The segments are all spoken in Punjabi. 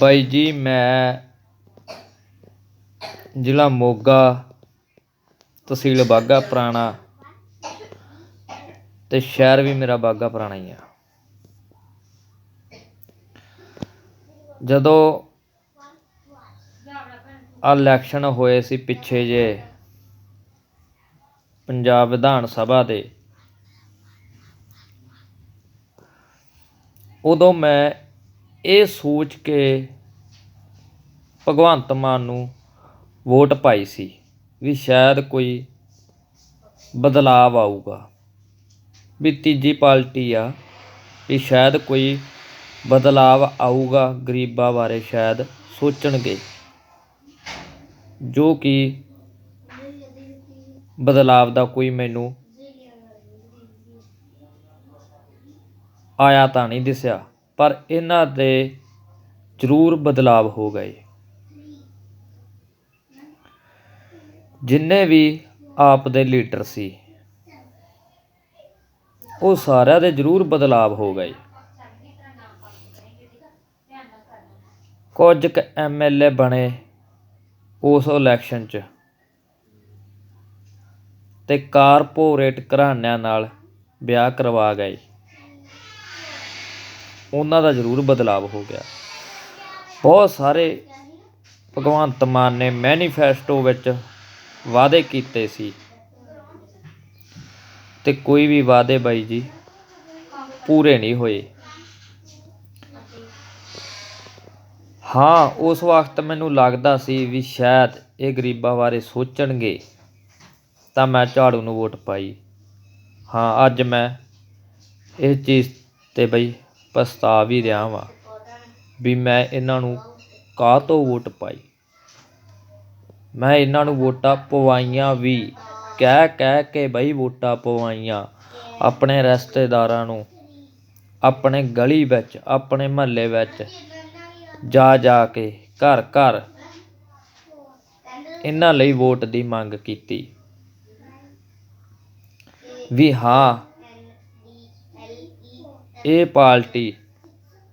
ਬਾਈ ਜੀ, ਮੈਂ ਜ਼ਿਲ੍ਹਾ ਮੋਗਾ ਤਹਿਸੀਲ ਬਾਘਾ ਪੁਰਾਣਾ ਅਤੇ ਸ਼ਹਿਰ ਵੀ ਮੇਰਾ ਬਾਘਾ ਪੁਰਾਣਾ ਹੀ ਆ। ਜਦੋਂ ਆਹ ਇਲੈਕਸ਼ਨ ਹੋਏ ਸੀ ਪਿੱਛੇ ਜੇ ਪੰਜਾਬ ਵਿਧਾਨ ਸਭਾ ਦੇ, ਉਦੋਂ ਮੈਂ ਇਹ ਸੋਚ ਕੇ ਭਗਵੰਤ ਮਾਨ ਨੂੰ ਵੋਟ ਪਾਈ ਸੀ ਵੀ ਸ਼ਾਇਦ ਕੋਈ ਬਦਲਾਵ ਆਊਗਾ। ਵੀ ਤੀਜੀ ਪਾਰਟੀ ਆ ਵੀ ਸ਼ਾਇਦ ਕੋਈ ਬਦਲਾਵ ਆਊਗਾ, ਗਰੀਬਾਂ ਬਾਰੇ ਸ਼ਾਇਦ ਸੋਚਣਗੇ, ਜੋ ਕਿ ਬਦਲਾਵ ਦਾ ਕੋਈ ਮੈਨੂੰ ਆਇਆ ਤਾਂ ਨਹੀਂ ਦਿਸਿਆ। ਪਰ ਇਹਨਾਂ ਦੇ ਜ਼ਰੂਰ ਬਦਲਾਵ ਹੋ ਗਏ। ਜਿੰਨੇ ਵੀ ਆਪ ਦੇ ਲੀਡਰ ਸੀ, ਉਹ ਸਾਰਿਆਂ ਦੇ ਜ਼ਰੂਰ ਬਦਲਾਵ ਹੋ ਗਏ। ਕੁਝ ਕੁ ਐਮਐਲਏ ਬਣੇ ਉਸ ਇਲੈਕਸ਼ਨ 'ਚ ਤੇ ਕਾਰਪੋਰੇਟ ਘਰਾਣਿਆਂ ਨਾਲ ਵਿਆਹ ਕਰਵਾ ਗਏ। ਉਹਨਾਂ ਦਾ ਜ਼ਰੂਰ ਬਦਲਾਵ ਹੋ ਗਿਆ। ਬਹੁਤ ਸਾਰੇ ਭਗਵੰਤ ਮਾਨ ਨੇ ਮੈਨੀਫੈਸਟੋ ਵਿੱਚ ਵਾਅਦੇ ਕੀਤੇ ਸੀ। ਤੇ ਕੋਈ ਵੀ ਵਾਅਦੇ ਬਾਈ ਜੀ ਪੂਰੇ ਨਹੀਂ ਹੋਏ। ਹਾਂ, ਉਸ ਵਕਤ ਮੈਨੂੰ ਲੱਗਦਾ ਸੀ ਵੀ ਸ਼ਾਇਦ ਇਹ ਗਰੀਬਾਂ ਬਾਰੇ ਸੋਚਣਗੇ, ਤਾਂ ਮੈਂ ਝਾੜੂ ਨੂੰ ਵੋਟ ਪਾਈ। ਹਾਂ, ਅੱਜ ਮੈਂ ਇਹ ਚੀਜ਼ ਤੇ ਬਈ ਪਛਤਾ ਵੀ ਰਿਹਾ ਵਾਂ ਵੀ ਮੈਂ ਇਹਨਾਂ ਨੂੰ ਕਾਹ ਤੋਂ ਵੋਟ ਪਾਈ? ਮੈਂ ਇਹਨਾਂ ਨੂੰ ਵੋਟਾਂ ਪਵਾਈਆਂ ਵੀ, ਕਹਿ ਕਹਿ ਕੇ ਬਈ ਵੋਟਾਂ ਪਵਾਈਆਂ ਆਪਣੇ ਰਿਸ਼ਤੇਦਾਰਾਂ ਨੂੰ, ਆਪਣੇ ਗਲੀ ਵਿੱਚ, ਆਪਣੇ ਮਹੱਲੇ ਵਿੱਚ, ਜਾ ਜਾ ਕੇ, ਘਰ ਘਰ ਇਹਨਾਂ ਲਈ ਵੋਟ ਦੀ ਮੰਗ ਕੀਤੀ। ਵੀ ਹਾਂ ਇਹ ਪਾਰਟੀ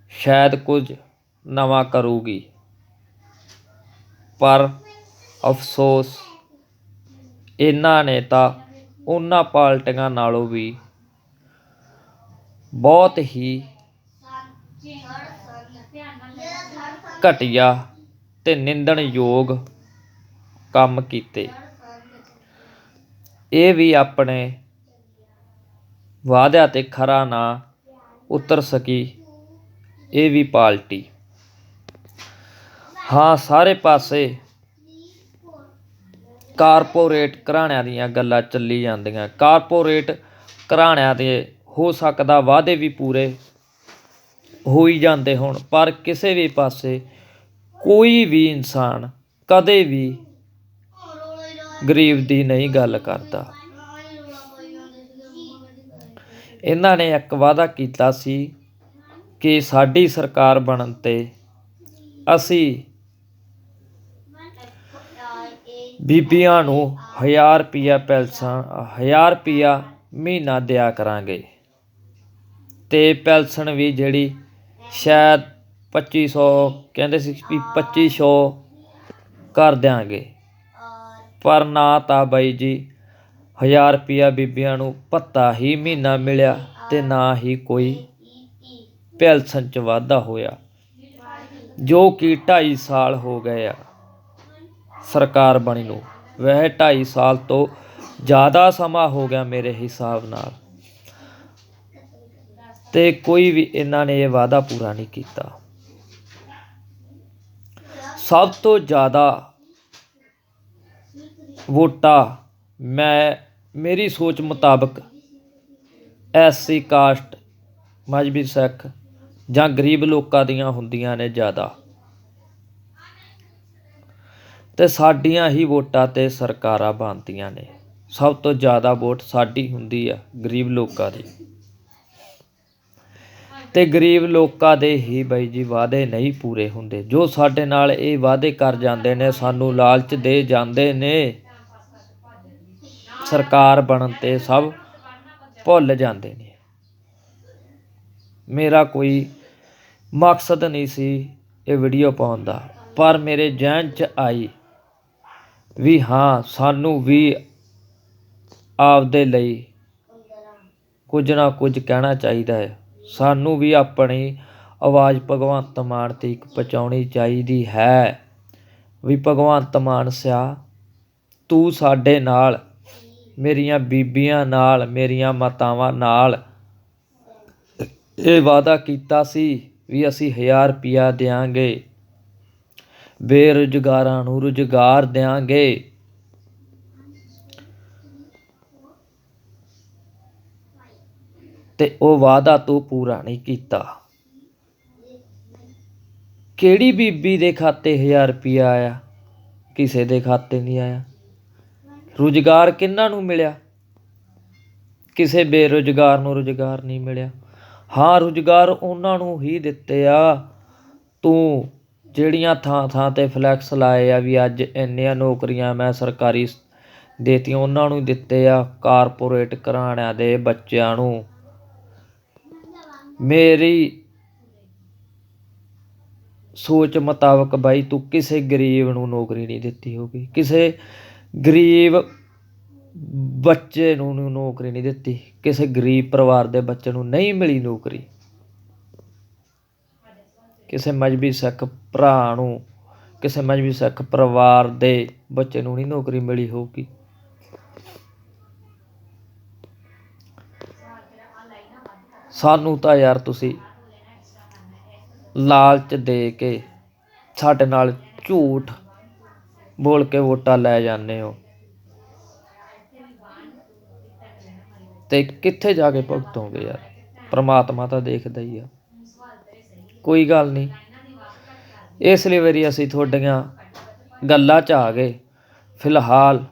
ਸ਼ਾਇਦ ਕੁਝ ਨਵਾਂ ਕਰੂਗੀ। ਪਰ ਅਫਸੋਸ, ਇਹਨਾਂ ਨੇ ਤਾਂ ਉਹਨਾਂ ਪਾਰਟੀਆਂ ਨਾਲੋਂ ਵੀ ਬਹੁਤ ਹੀ ਘਟੀਆ ਤੇ ਨਿੰਦਣਯੋਗ ਕੰਮ ਕੀਤੇ। ਇਹ ਵੀ ਆਪਣੇ ਵਾਅਦਿਆਂ ਤੇ ਖਰਾ ਨਾ ਉਤਰ ਸਕੀ। ਇਹ ਵੀ ਪਾਰਟੀ ਹਾਂ, ਸਾਰੇ ਪਾਸੇ ਕਾਰਪੋਰੇਟ ਘਰਾਣਿਆਂ ਦੀਆਂ ਗੱਲਾਂ ਚੱਲੀ ਜਾਂਦੀਆਂ। ਕਾਰਪੋਰੇਟ ਘਰਾਣਿਆਂ ਦੇ ਹੋ ਸਕਦਾ ਵਾਅਦੇ ਵੀ ਪੂਰੇ ਹੋਈ ਜਾਂਦੇ ਹੋਣ, ਪਰ ਕਿਸੇ ਵੀ ਪਾਸੇ ਕੋਈ ਵੀ ਇਨਸਾਨ ਕਦੇ ਵੀ ਗਰੀਬ ਦੀ ਨਹੀਂ ਗੱਲ ਕਰਦਾ। ਇਹਨਾਂ ਨੇ ਇੱਕ ਵਾਅਦਾ ਕੀਤਾ ਸੀ ਕਿ ਸਾਡੀ ਸਰਕਾਰ ਬਣਨ ਤੇ ਅਸੀਂ ਬੀਬੀਆਂ ਨੂੰ 1000 ਰੁਪਿਆ ਪੈਨਸ਼ਨ 1000 ਰੁਪਿਆ ਮਹੀਨਾ ਦਿਆ ਕਰਾਂਗੇ। ਤੇ ਪੈਨਸ਼ਨ ਵੀ ਜਿਹੜੀ ਸ਼ਾਇਦ 2500 ਕਹਿੰਦੇ ਸੀ ਵੀ 2500 ਕਰ ਦਿਆਂਗੇ। ਪਰ ਨਾ ਤਾਂ ਬਾਈ ਜੀ ਹਜ਼ਾਰ ਰੁਪਈਆ ਬੀਬੀਆਂ ਨੂੰ ਭੱਤਾ ਹੀ ਮਹੀਨਾ ਮਿਲਿਆ ਤੇ ਨਾ ਹੀ ਕੋਈ ਪੈਨਸ਼ਨ ਚ ਵਾਧਾ ਹੋਇਆ, ਜੋ ਕਿ ਢਾਈ ਸਾਲ ਹੋ ਗਏ ਆ ਸਰਕਾਰ ਬਣੀ ਨੂੰ। ਵੈਸੇ ਢਾਈ ਸਾਲ ਤੋਂ ਜ਼ਿਆਦਾ ਸਮਾਂ ਹੋ ਗਿਆ ਮੇਰੇ ਹਿਸਾਬ ਨਾਲ। ਤੇ ਕੋਈ ਵੀ ਇਹਨਾਂ ਨੇ ਇਹ ਵਾਅਦਾ ਪੂਰਾ ਨਹੀਂ ਕੀਤਾ। ਸਭ ਤੋਂ ਜ਼ਿਆਦਾ ਵੋਟਾਂ ਮੈਂ ਮੇਰੀ ਸੋਚ ਮੁਤਾਬਕ ਐਸੀ ਕਾਸਟ ਮਜਬੀ ਸਿੱਖ ਜਾਂ ਗਰੀਬ ਲੋਕਾਂ ਦੀਆਂ ਹੁੰਦੀਆਂ ਨੇ ਜ਼ਿਆਦਾ। ਅਤੇ ਸਾਡੀਆਂ ਹੀ ਵੋਟਾਂ ਤੇ ਸਰਕਾਰਾਂ ਬਣਦੀਆਂ ਨੇ। ਸਭ ਤੋਂ ਜ਼ਿਆਦਾ ਵੋਟ ਸਾਡੀ ਹੁੰਦੀ ਆ ਗਰੀਬ ਲੋਕਾਂ ਦੀ। ਅਤੇ ਗਰੀਬ ਲੋਕਾਂ ਦੇ ਹੀ ਬਾਈ ਜੀ ਵਾਅਦੇ ਨਹੀਂ ਪੂਰੇ ਹੁੰਦੇ। ਜੋ ਸਾਡੇ ਨਾਲ ਇਹ ਵਾਅਦੇ ਕਰ ਜਾਂਦੇ ਨੇ, ਸਾਨੂੰ ਲਾਲਚ ਦੇ ਜਾਂਦੇ ਨੇ ਸਰਕਾਰ ਬਣਨ ਤੇ ਸਭ ਭੁੱਲ ਜਾਂਦੇ ਨੇ। ਮੇਰਾ ਕੋਈ ਮਕਸਦ ਨਹੀਂ ਸੀ ਇਹ ਵੀਡੀਓ ਪਾਉਣ ਦਾ, ਪਰ ਮੇਰੇ ਜ਼ਿਹਨ 'ਚ ਆਈ ਵੀ ਹਾਂ, ਸਾਨੂੰ ਵੀ ਆਪਦੇ ਲਈ ਕੁਝ ਨਾ ਕੁਝ ਕਹਿਣਾ ਚਾਹੀਦਾ ਹੈ। ਸਾਨੂੰ ਵੀ ਆਪਣੀ ਆਵਾਜ਼ ਭਗਵੰਤ ਮਾਨ ਤੱਕ ਪਹੁੰਚਾਉਣੀ ਚਾਹੀਦੀ ਹੈ ਵੀ ਭਗਵੰਤ ਮਾਨ ਸਿਆ, ਤੂੰ ਸਾਡੇ ਨਾਲ ਮੇਰੀਆਂ ਬੀਬੀਆਂ ਨਾਲ, ਮੇਰੀਆਂ ਮਾਤਾਵਾਂ ਨਾਲ। ਇਹ ਵਾਅਦਾ ਕੀਤਾ ਸੀ ਵੀ ਅਸੀਂ 1000 ਰੁਪਿਆ ਦਿਆਂਗੇ। ਬੇਰੁਜ਼ਗਾਰਾਂ ਨੂੰ ਰੁਜ਼ਗਾਰ ਦਿਆਂਗੇ। ਤੇ ਉਹ ਵਾਅਦਾ ਤੂੰ ਪੂਰਾ ਨਹੀਂ ਕੀਤਾ। ਕਿਹੜੀ ਬੀਬੀ ਦੇ ਖਾਤੇ 1000 ਰੁਪਿਆ ਆਇਆ? ਕਿਸੇ ਦੇ ਖਾਤੇ ਨਹੀਂ ਆਇਆ। ਰੁਜ਼ਗਾਰ ਕਿਹਨਾਂ ਨੂੰ ਮਿਲਿਆ? ਕਿਸੇ ਬੇਰੁਜ਼ਗਾਰ ਨੂੰ ਰੁਜ਼ਗਾਰ ਨਹੀਂ ਮਿਲਿਆ। ਹਾਂ, ਰੁਜ਼ਗਾਰ ਉਹਨਾਂ ਨੂੰ ਹੀ ਦਿੱਤੇ ਆ। ਤੂੰ ਜਿਹੜੀਆਂ ਥਾਂ ਥਾਂ ਤੇ ਫਲੈਕਸ ਲਾਏ ਆ ਵੀ ਅੱਜ ਇੰਨੀਆਂ ਨੌਕਰੀਆਂ ਮੈਂ ਸਰਕਾਰੀ ਦੇਤੀਆਂ, ਉਹਨਾਂ ਨੂੰ ਦਿੱਤੇ ਆ। ਕਾਰਪੋਰੇਟ ਘਰਾਣਿਆਂ ਦੇ ਬੱਚਿਆਂ ਨੂੰ। ਮੇਰੀ ਸੋਚ ਮੁਤਾਬਕ ਬਾਈ, ਤੂੰ ਕਿਸੇ ਗਰੀਬ ਨੂੰ ਨੌਕਰੀ ਨਹੀਂ ਦਿੱਤੀ ਹੋਗੀ ਕਿਸੇ ਗਰੀਬ ਬੱਚੇ ਨੂੰ ਨੌਕਰੀ ਨਹੀਂ ਦਿੱਤੀ। ਕਿਸੇ ਗਰੀਬ ਪਰਿਵਾਰ ਦੇ ਬੱਚੇ ਨੂੰ ਨਹੀਂ ਮਿਲੀ ਨੌਕਰੀ। ਕਿਸੇ ਮਜਬੀ ਸਿੱਖ ਭਰਾ ਨੂੰ, ਕਿਸੇ ਮਜਬੀ ਸਿੱਖ ਪਰਿਵਾਰ ਦੇ ਬੱਚੇ ਨੂੰ ਨਹੀਂ ਨੌਕਰੀ ਮਿਲੀ ਹੋਊਗੀ। ਸਾਨੂੰ ਤਾਂ ਯਾਰ ਤੁਸੀਂ ਲਾਲਚ ਦੇ ਕੇ ਸਾਡੇ ਨਾਲ ਝੂਠ ਬੋਲ ਕੇ ਵੋਟਾਂ ਲੈ ਜਾਂਦੇ ਹੋ। ਤੇ ਕਿੱਥੇ ਜਾ ਕੇ ਭੁਗਤੋਗੇ ਯਾਰ? ਪ੍ਰਮਾਤਮਾ ਤਾਂ ਦੇਖਦਾ ਹੀ ਆ। ਕੋਈ ਗੱਲ ਨਹੀਂ। ਇਸ ਲਈ ਵਾਰੀ ਅਸੀਂ ਤੁਹਾਡੀਆਂ ਗੱਲਾਂ 'ਚ ਆ ਗਏ। ਫਿਲਹਾਲ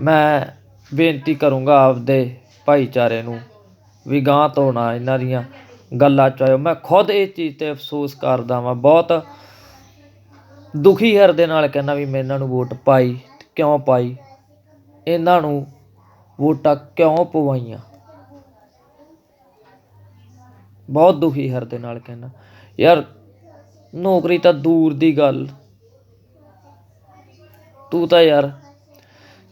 ਮੈਂ ਬੇਨਤੀ ਕਰੂੰਗਾ ਆਪਦੇ ਭਾਈਚਾਰੇ ਨੂੰ ਵੀ ਗਾਂ ਤੋਂ ਨਾ ਇਹਨਾਂ ਦੀਆਂ ਗੱਲਾਂ 'ਚ ਆਇਓ। ਮੈਂ ਖੁਦ ਇਹ ਚੀਜ਼ ਤੇ ਅਫਸੋਸ ਕਰਦਾ ਵਾਂ। ਬਹੁਤ ਦੁਖੀ ਹਿਰਦੇ ਨਾਲ ਕਹਿੰਦਾ ਵੀ ਮੈਂ ਇਹਨਾਂ ਨੂੰ ਵੋਟ ਪਾਈ, ਕਿਉਂ ਪਾਈ? ਇਹਨਾਂ ਨੂੰ ਵੋਟਾਂ ਕਿਉਂ ਪਵਾਈਆਂ? ਬਹੁਤ ਦੁਖੀ ਹਿਰਦੇ ਨਾਲ ਕਹਿੰਦਾ। ਯਾਰ, ਨੌਕਰੀ ਤਾਂ ਦੂਰ ਦੀ ਗੱਲ। ਤੂੰ ਤਾਂ ਯਾਰ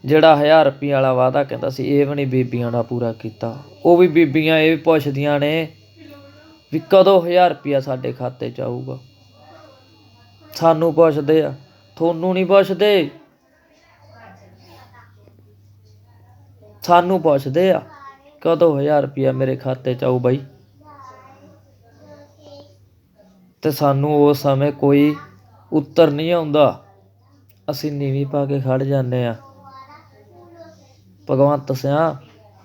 ਜਿਹੜਾ 1000 ਰੁਪਏ ਵਾਲਾ ਵਾਅਦਾ ਕਹਿੰਦਾ ਸੀ, ਇਹ ਵੀ ਨਹੀਂ ਬੀਬੀਆਂ ਦਾ ਪੂਰਾ ਕੀਤਾ। ਉਹ ਵੀ ਬੀਬੀਆਂ ਇਹ ਵੀ ਪੁੱਛਦੀਆਂ ਨੇ ਵੀ ਕਦੋਂ 1000 ਰੁਪਿਆ ਸਾਡੇ ਖਾਤੇ 'ਚ ਆਊਗਾ? ਸਾਨੂੰ ਪੁੱਛਦੇ ਆ। ਤੁਹਾਨੂੰ ਨਹੀਂ ਪੁੱਛਦੇ। ਸਾਨੂੰ ਪੁੱਛਦੇ ਆ, ਕਦੋਂ 1000 ਰੁਪਿਆ ਮੇਰੇ ਖਾਤੇ 'ਚ ਆਊ ਬਾਈ? ਤੇ ਸਾਨੂੰ ਉਸ ਸਮੇਂ ਕੋਈ ਉੱਤਰ ਨਹੀਂ ਆਉਂਦਾ। ਅਸੀਂ ਨੀਵੀਂ ਪਾ ਕੇ ਖੜ ਜਾਂਦੇ ਆ। ਭਗਵੰਤ ਸਿਆ,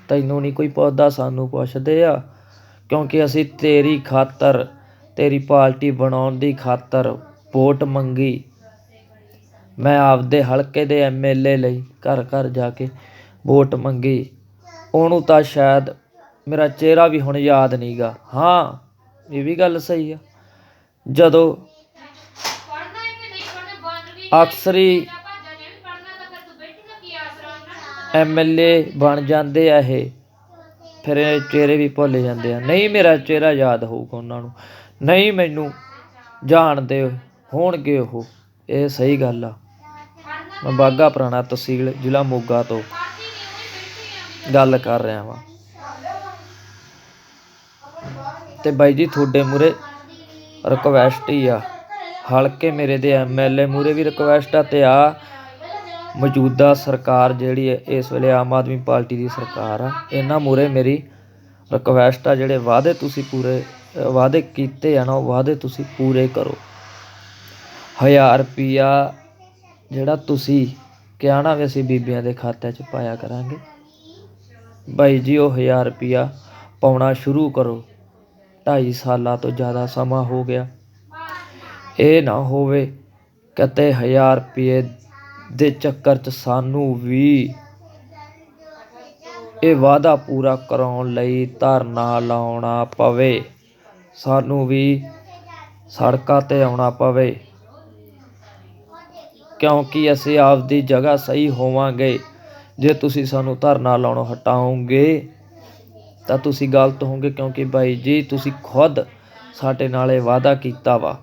ਤੈਨੂੰ ਨਹੀਂ ਕੋਈ ਪੁੱਛਦਾ, ਸਾਨੂੰ ਪੁੱਛਦੇ ਆ, ਕਿਉਂਕਿ ਅਸੀਂ ਤੇਰੀ ਖਾਤਰ, ਤੇਰੀ ਪਾਰਟੀ ਬਣਾਉਣ ਦੀ ਖਾਤਰ ਵੋਟ ਮੰਗੀ। ਮੈਂ ਆਪਦੇ ਹਲਕੇ ਦੇ ਐਮਐਲਏ ਲਈ ਘਰ ਘਰ ਜਾ ਕੇ ਵੋਟ ਮੰਗੀ। ਉਹਨੂੰ ਤਾਂ ਸ਼ਾਇਦ ਮੇਰਾ ਚਿਹਰਾ ਵੀ ਹੁਣ ਯਾਦ ਨਹੀਂ ਗਾ ਹਾਂ, ਇਹ ਵੀ ਗੱਲ ਸਹੀ ਆ। ਜਦੋਂ ਅਕਸਰੀ ਐਮਐਲਏ ਬਣ ਜਾਂਦੇ ਆ ਇਹ, ਫਿਰ ਇਹ ਚਿਹਰੇ ਵੀ ਭੁੱਲ ਜਾਂਦੇ ਆ। ਨਹੀਂ ਮੇਰਾ ਚਿਹਰਾ ਯਾਦ ਹੋਊਗਾ ਉਹਨਾਂ ਨੂੰ। ਨਹੀਂ ਮੈਨੂੰ ਜਾਣਦੇ ਹੋਣਗੇ ਉਹ। ਇਹ ਸਹੀ ਗੱਲ ਆ। ਮੈਂ ਬਾਗਾ ਪੁਰਾਣਾ ਤਹਿਸੀਲ, ਜ਼ਿਲ੍ਹਾ ਮੋਗਾ ਤੋਂ ਗੱਲ ਕਰ ਰਿਹਾ ਵਾਂ। ਤੇ ਬਾਈ ਜੀ, ਤੁਹਾਡੇ ਮੂਰੇ ਰਿਕਵੈਸਟ ਹੀ ਆ। ਹਲਕੇ ਮੇਰੇ ਦੇ ਐਮਐਲਏ ਮੂਰੇ ਵੀ ਰਿਕਵੈਸਟ ਆ ਤੇ ਆ ਮੌਜੂਦਾ ਸਰਕਾਰ ਜਿਹੜੀ ਹੈ, ਇਸ ਵੇਲੇ ਆਮ ਆਦਮੀ ਪਾਰਟੀ ਦੀ ਸਰਕਾਰ ਆ। ਇਹਨਾਂ ਮੂਰੇ ਮੇਰੀ ਰਿਕਵੈਸਟ ਆ, ਜਿਹੜੇ ਵਾਅਦੇ ਤੁਸੀਂ ਪੂਰੇ ਵਾਅਦੇ ਕੀਤੇ ਆ ਨਾ, ਉਹ ਵਾਅਦੇ ਤੁਸੀਂ ਪੂਰੇ ਕਰੋ। ਹਜ਼ਾਰ ਰੁਪਈਆ ਜਿਹੜਾ ਤੁਸੀਂ ਕਿਹਾ ਨਾ ਵੀ ਅਸੀਂ ਬੀਬੀਆਂ ਦੇ ਖਾਤੇ 'ਚ ਪਾਇਆ ਕਰਾਂਗੇ। ਬਾਈ ਜੀ, ਉਹ ਹਜ਼ਾਰ ਰੁਪਈਆ ਪਾਉਣਾ ਸ਼ੁਰੂ ਕਰੋ। ਢਾਈ ਸਾਲਾਂ ਤੋਂ ਜ਼ਿਆਦਾ ਸਮਾਂ ਹੋ ਗਿਆ। ਇਹ ਨਾ ਹੋਵੇ ਕਿਤੇ ਹਜ਼ਾਰ ਰੁਪਈਏ ਦੇ ਚੱਕਰ 'ਚ ਸਾਨੂੰ ਵੀ ਇਹ ਵਾਅਦਾ ਪੂਰਾ ਕਰਾਉਣ ਲਈ ਧਰਨਾ ਲਾਉਣਾ ਪਵੇ। ਸਾਨੂੰ ਵੀ ਸੜਕਾਂ ਤੇ ਆਉਣਾ ਪਵੇ। ਕਿਉਂਕਿ ਅਸੀਂ ਆਪਦੀ ਜਗ੍ਹਾ ਸਹੀ ਹੋਵਾਂਗੇ। ਜੇ ਤੁਸੀਂ ਸਾਨੂੰ ਧਰਨਾ ਲਾਉਣੋਂ ਹਟਾਓਗੇ, ਤਾਂ ਤੁਸੀਂ ਗਲਤ ਹੋਵੋਗੇ ਕਿਉਂਕਿ ਬਾਈ ਜੀ, ਤੁਸੀਂ ਖੁਦ ਸਾਡੇ ਨਾਲ ਇਹ ਵਾਅਦਾ ਕੀਤਾ ਵਾ।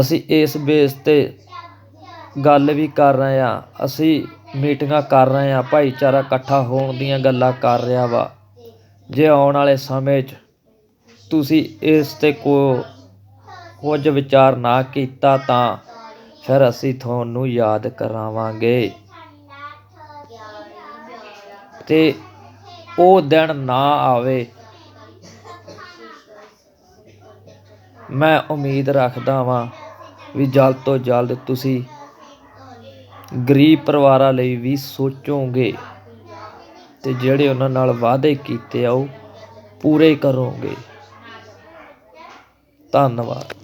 ਅਸੀਂ ਇਸ ਬੇਸ ਤੇ ਗੱਲ ਵੀ ਕਰ ਰਹੇ ਆ ਅਸੀਂ ਮੀਟਿੰਗਾਂ ਕਰ ਰਹੇ ਆ ਭਾਈਚਾਰਾ ਇਕੱਠਾ ਹੋਣ ਦੀਆਂ ਗੱਲਾਂ ਕਰ ਰਿਹਾ ਵਾ। ਜੇ ਆਉਣ ਵਾਲੇ ਸਮੇਂ 'ਚ ਤੁਸੀਂ ਇਸ ਤੇ ਕੋ ਕੁਝ ਵਿਚਾਰ ਨਾ ਕੀਤਾ ਤਾਂ ਫਿਰ ਅਸੀਂ ਤੁਹਾਨੂੰ ਯਾਦ ਕਰਾਵਾਂਗੇ। ਤੇ ਉਹ ਦਿਨ ਨਾ ਆਵੇ, ਮੈਂ ਉਮੀਦ ਰੱਖਦਾ ਵਾਂ ਵੀ ਜਲਦ ਤੋਂ ਜਲਦ ਤੁਸੀਂ ਗਰੀਬ ਪਰਿਵਾਰਾਂ ਲਈ ਵੀ ਸੋਚੋਗੇ ਤੇ ਜਿਹੜੇ ਉਹਨਾਂ ਨਾਲ ਵਾਅਦੇ ਕੀਤੇ ਆ ਉਹ ਪੂਰੇ ਕਰੋਗੇ। ਧੰਨਵਾਦ।